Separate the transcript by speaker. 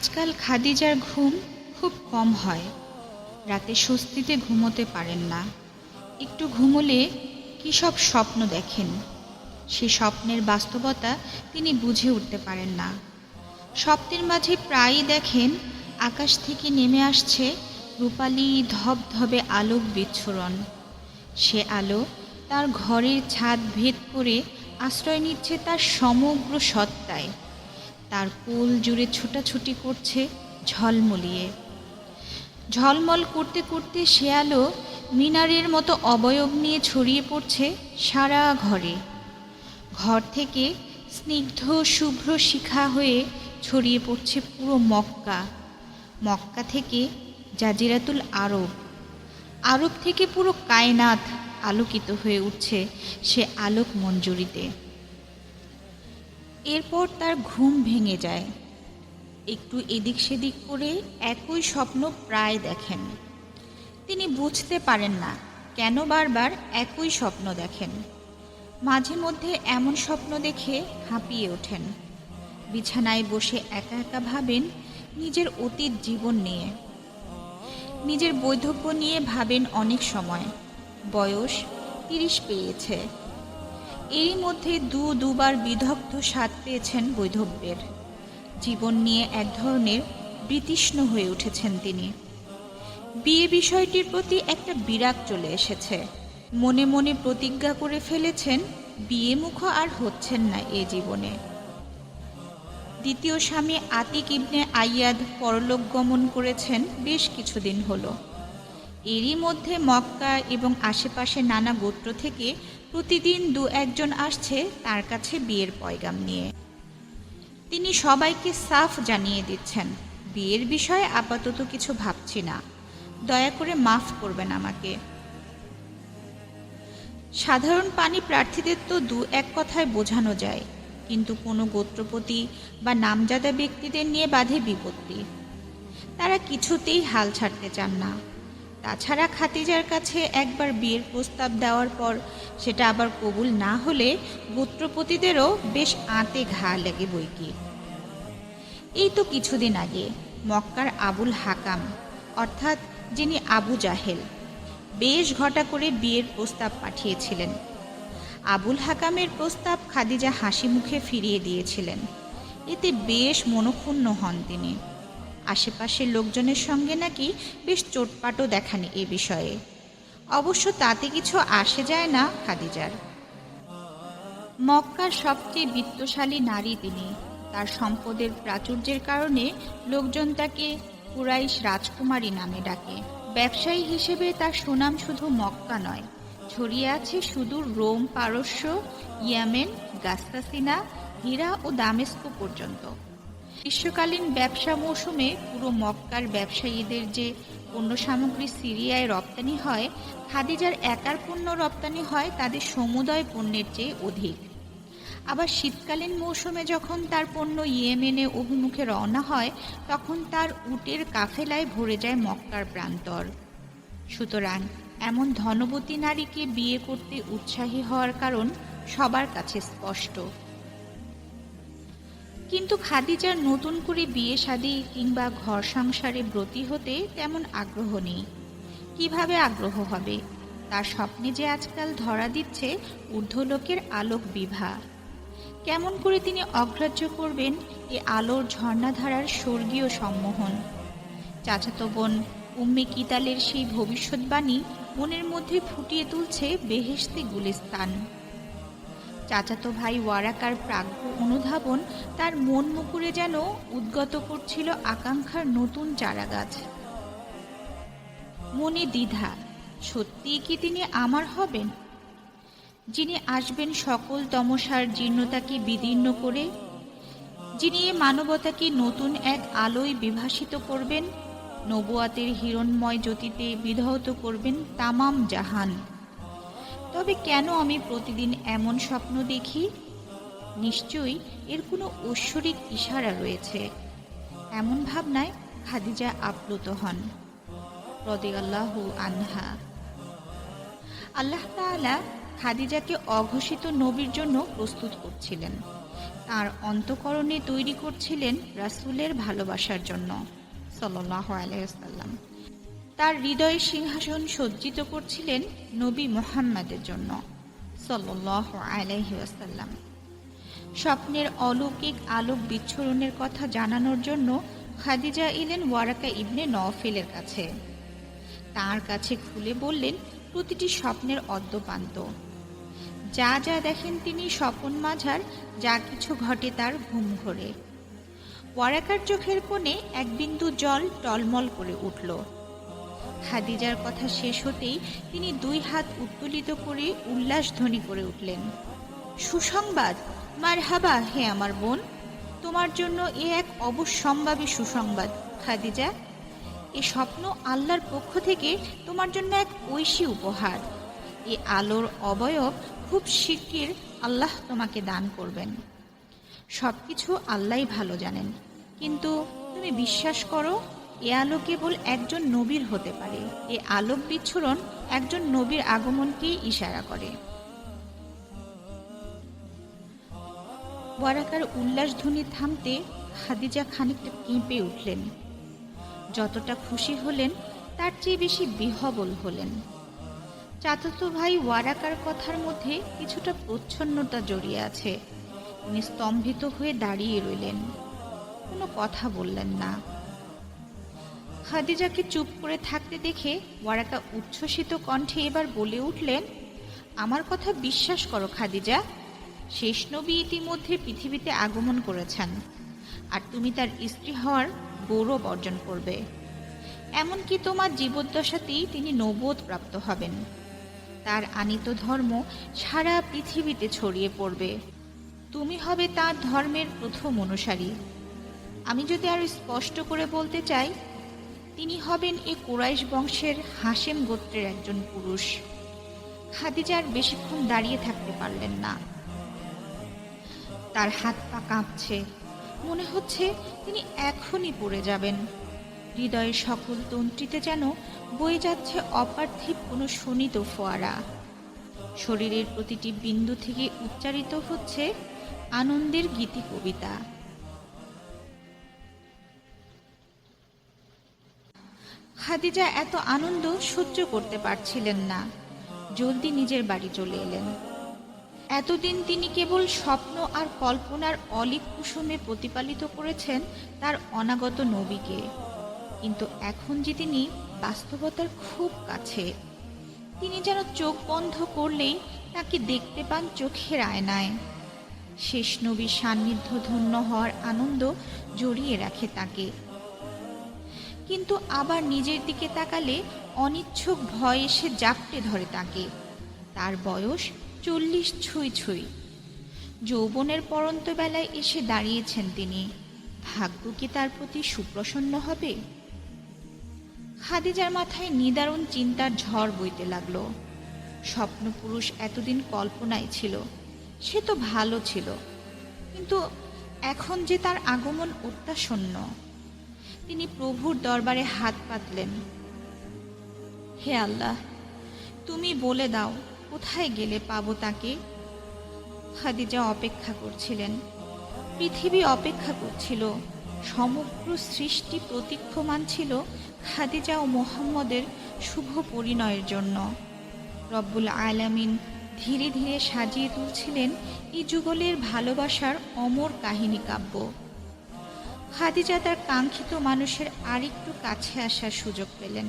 Speaker 1: আজকাল খাদিজার ঘুম খুব কম হয়। রাতে স্বস্তিতে ঘুমোতে পারেন না। একটু ঘুমোলে কী সব স্বপ্ন দেখেন? সে স্বপ্নের বাস্তবতা তিনি বুঝে উঠতে পারেন না। স্বপ্নের মাঝে প্রায়ই দেখেন, আকাশ থেকে নেমে আসছে রূপালি ধবধবে আলোক বিচ্ছুরণ। সে আলো তার ঘরের ছাদ ভেদ করে আশ্রয় নিচ্ছে তার সমগ্র সত্তায়। তার কোল জুড়ে ছোটাছুটি করছে ঝলমলিয়ে। ঝলমল করতে করতে আলো মিনারের মতো অবয়ব নিয়ে ছড়িয়ে পড়ছে সারা ঘরে। ঘর থেকে স্নিগ্ধ, শুভ্র শিখা হয়ে ছড়িয়ে পড়ছে পুরো মক্কা। মক্কা থেকে জাজিরাতুল আরব। আরব থেকে পুরো কায়নাত আলোকিত হয়ে উঠছে সে আলোক মঞ্জুরিতে এরপর তার ঘুম ভেঙে যায়। একটু এদিক সেদিক করে একই স্বপ্ন প্রায় দেখেন। তিনি বুঝতে পারেন না কেন বারবার একই স্বপ্ন দেখেন। মাঝে মধ্যে এমন স্বপ্ন দেখে হাঁপিয়ে ওঠেন। বিছানায় বসে একা একা ভাবেন নিজের অতীত জীবন নিয়ে। নিজের বৈধব্য নিয়ে ভাবেন অনেক সময়। বয়স তিরিশ পেয়েছে। এরই মধ্যে দু দুবার বিদগ্ধ স্বাদ পেয়েছেন বৈধব্যের। জীবন নিয়ে এক ধরনের বিতৃষ্ণ হয়ে উঠেছেন তিনি। বিয়ে বিষয়টির প্রতি একটা বিরাগ চলে এসেছে। মনে মনে প্রতিজ্ঞা করে ফেলেছেন, বিয়ে মুখ আর হচ্ছেন না এ জীবনে। দ্বিতীয় স্বামী আতিক ইবনে আইয়াদ পরলোক গমন করেছেন বেশ কিছুদিন হলো। এরই মধ্যে মক্কা এবং আশেপাশে নানা গোত্র থেকে প্রতিদিন দু একজন আসছে তার কাছে বিয়ের পয়গাম নিয়ে। তিনি সবাইকে সাফ জানিয়ে দিচ্ছেন, বিয়ের বিষয়ে আপাতত কিছু ভাবছি না। দয়া করে মাফ করবেন আমাকে। সাধারণ পানি প্রার্থীদের তো দু এক কথায় বোঝানো যায়, কিন্তু কোনো গোত্রপতি বা নামজাদা ব্যক্তিদের নিয়ে বাঁধে বিপত্তি। তারা কিছুতেই হাল ছাড়তে চান না। তাছাড়া খাতিজার কাছে একবার বিয়ের প্রস্তাব দেওয়ার পর সেটা আবার কবুল না হলে গোত্রপতিদেরও বেশ আঁতে ঘা লেগে বইকি। এই তো কিছুদিন আগে মক্কার আবুল হাকাম, অর্থাৎ যিনি আবু জাহেল, বেশ ঘটা করে বিয়ের প্রস্তাব পাঠিয়েছিলেন। আবুল হাকামের প্রস্তাব খাদিজা হাসি মুখে ফিরিয়ে দিয়েছিলেন। এতে বেশ মনক্ষুণ্ণ হন তিনি। আশেপাশের লোকজনের সঙ্গে নাকি বেশ চোটপাটও দেখানি এ বিষয়ে। অবশ্য তাতে কিছু আসে যায় না, খাদিজার। মক্কার সবচেয়ে বিত্তশালী নারী তিনি। তার সম্পদের প্রাচুর্যের কারণে লোকজন তাকে কুরাইশ রাজকুমারী নামে ডাকে। ব্যবসায়ী হিসেবে তার সুনাম শুধু মক্কা নয়। ছড়িয়ে আছে সুদূর রোম, পারস্য, ইয়ামেন, গাস্তাসিনা, হীরা ও দামেস্কো পর্যন্ত। গ্রীষ্মকালীন ব্যবসা মৌসুমে পুরো মক্কার ব্যবসায়ীদের যে পণ্য সামগ্রী সিরিয়ায় রপ্তানি হয়, খাদিজার একার পণ্য রপ্তানি হয়, তাদের সমুদয় পণ্যের চেয়ে অধিক। আবার শীতকালীন মৌসুমে যখন তার পণ্য ইয়েমেনে অভিমুখে রওনা হয়, তখন তার উটের কাফেলায় ভরে যায় মক্কার প্রান্তর। সুতরাং এমন ধনবতী নারীকে বিয়ে করতে উৎসাহী হওয়ার কারণ সবার কাছে স্পষ্ট। কিন্তু খাদিজার নতুন করে বিয়ে শাদী কিংবা ঘর সংসারে ব্রতী হতে তেমন আগ্রহ নেই। কীভাবে আগ্রহ হবে? তার স্বপ্নে যে আজকাল ধরা দিচ্ছে ঊর্ধ্বলোকের আলোক বিভা। কেমন করে তিনি অগ্রাহ্য করবেন এ আলোর ঝর্ণাধারার স্বর্গীয় সম্মোহন? চাচাতো বোন উম্মে কিতালের সেই ভবিষ্যৎবাণী মনের মধ্যে ফুটিয়ে তুলছে বেহেস্তে গুলিস্তান। চাচাতো ভাই ওয়ারাকার প্রাজ্ঞ অনুধাবন তার মন মুকুরে যেন উদ্গত করছিল আকাঙ্ক্ষার নতুন চারাগাছ। মনে দ্বিধা, সত্যিই কি তিনি আমার হবেন? যিনি আসবেন সকল তমসার জীর্ণতাকে বিদীর্ণ করে, যিনি এ মানবতাকে নতুন এক আলোয় বিভাসিত করবেন, নবুয়াতের হিরণময় জ্যোতিতে বিধৌত করবেন তামাম জাহান। তবে কেন আমি প্রতিদিন এমন স্বপ্ন দেখি? নিশ্চয়ই এর কোনো ঐশ্বরিক ইশারা রয়েছে। এমন ভাবনায় খাদিজা আপ্লুত হন। আনহা। আল্লাহ খাদিজাকে অঘোষিত নবীর জন্য প্রস্তুত করছিলেন। তার অন্তকরণে তৈরি করছিলেন রাসূলের ভালোবাসার জন্য। সাল্লাহ আলাইসাল্লাম তার হৃদয়ে সিংহাসন সজ্জিত করছিলেন নবী মোহাম্মদের জন্য সাল্লাহ আলাইহি ওয়াসাল্লাম। স্বপ্নের অলৌকিক আলোক বিচ্ছুরণের কথা জানানোর জন্য খাদিজা এলেন ওয়ারাকা ইবনে নওফেলের কাছে। তার কাছে খুলে বললেন, প্রতিটি স্বপ্নের অদ্যপান্ত। যা যা দেখেন তিনি স্বপন মাঝার, যা কিছু ঘটে তার ঘুম ঘোরে। ওয়ারাকার চোখের কোণে এক বিন্দু জল টলমল করে উঠল। খাদিজার কথা শেষ হতেই তিনি দুই হাত উত্তোলিত করে উল্লাস ধ্বনি করে উঠলেন। সুসংবাদ মার হাবা হে আমার বোন, তোমার জন্য এ এক অবশ্যম্ভাবী সুসংবাদ, খাদিজা। এ স্বপ্ন আল্লাহর পক্ষ থেকে তোমার জন্য এক ঐশী উপহার। এ আলোর অবয়ব খুব শিগগির আল্লাহ তোমাকে দান করবেন। সব কিছু আল্লাহই ভালো জানেন। কিন্তু তুমি বিশ্বাস করো এ আলো কেবল একজন নবীর হতে পারে। এ আলোক বিচ্ছুরণ একজন নবীর আগমনকেই ইশারা করে। ওয়ারাকার উল্লাসধ্বনি থামতে খাদিজা খানিকটা কেঁপে উঠলেন। যতটা খুশি হলেন, তার চেয়ে বেশি বিহবল হলেন। চাচাতো ভাই ওয়ারাকার কথার মধ্যে কিছুটা প্রচ্ছন্নতা জড়িয়ে আছে। তিনি স্তম্ভিত হয়ে দাঁড়িয়ে রইলেন। কোনো কথা বললেন না। খাদিজাকে চুপ করে থাকতে দেখে ওয়ারাকা উচ্ছ্বসিত কণ্ঠে এবার বলে উঠলেন, আমার কথা বিশ্বাস করো খাদিজা, শেষ নবী ইতিমধ্যে পৃথিবীতে আগমন করেছেন, আর তুমি তার স্ত্রী হওয়ার গৌরব অর্জন করবে। এমনকি তোমার জীবদ্দশাতেই তিনি নবোধ প্রাপ্ত হবেন। তার আনিত ধর্ম সারা পৃথিবীতে ছড়িয়ে পড়বে। তুমি হবে তার ধর্মের প্রথম অনুসারী। আমি যদি আরও স্পষ্ট করে বলতে চাই তিনি হবেন এ কুরাইশ বংশের হাসেম গোত্রের একজন পুরুষ। খাদিজার বেশিক্ষণ দাঁড়িয়ে থাকতে পারলেন না। তার হাত পা কাঁপছে। মনে হচ্ছে তিনি এখনই পড়ে যাবেন। হৃদয়ের সকল তন্ত্রীতে যেন বয়ে যাচ্ছে অপার্থিব কোনো শোনিত ফোয়ারা। শরীরের প্রতিটি বিন্দু থেকে উচ্চারিত হচ্ছে আনন্দের গীতি কবিতা খাদিজা এত আনন্দ সহ্য করতে পারছিলেন না। জলদি নিজের বাড়ি চলে এলেন। এতদিন তিনি কেবল স্বপ্ন আর কল্পনার অলিক কুসুমে প্রতিপালিত করেছেন তার অনাগত নবীকে। কিন্তু এখন যে তিনি বাস্তবতার খুব কাছে, তিনি যেন চোখ বন্ধ করলেই তাকে দেখতে পান চোখের আয়নায়। শেষ নবীর সান্নিধ্য ধন্য হওয়ার আনন্দ জড়িয়ে রাখে তাকে। কিন্তু আবার নিজের দিকে তাকালে অনিচ্ছুক ভয় এসে জাপটে ধরে তাকে। তার বয়স চল্লিশ ছুঁই ছুঁই। যৌবনের পরন্ত বেলায় এসে দাঁড়িয়েছেন তিনি। ভাগ্য কি তার প্রতি সুপ্রসন্ন হবে? খাদিজার মাথায় নিদারুণ চিন্তার ঝড় বইতে লাগল। স্বপ্নপুরুষ এতদিন কল্পনায় ছিল। সে তো ভালো ছিল। কিন্তু এখন যে তার আগমন অত্যাসন্ন তিনি প্রভুর দরবারে হাত পাতলেন। হে আল্লাহ, তুমি বলে দাও, কোথায় গেলে পাবো তাকে? খাদিজা অপেক্ষা করছিলেন। পৃথিবী অপেক্ষা করছিল। সমগ্র সৃষ্টি প্রতীক্ষমান ছিল খাদিজা ও মোহাম্মদের শুভ পরিণয়ের জন্য। রব্বুল আলামিন ধীরে ধীরে সাজিয়ে তুলছিলেন এই যুগলের ভালোবাসার অমর কাহিনী কাব্য। খাদিজা তার কাঙ্ক্ষিত মানুষের আরেকটু কাছে আসার সুযোগ পেলেন।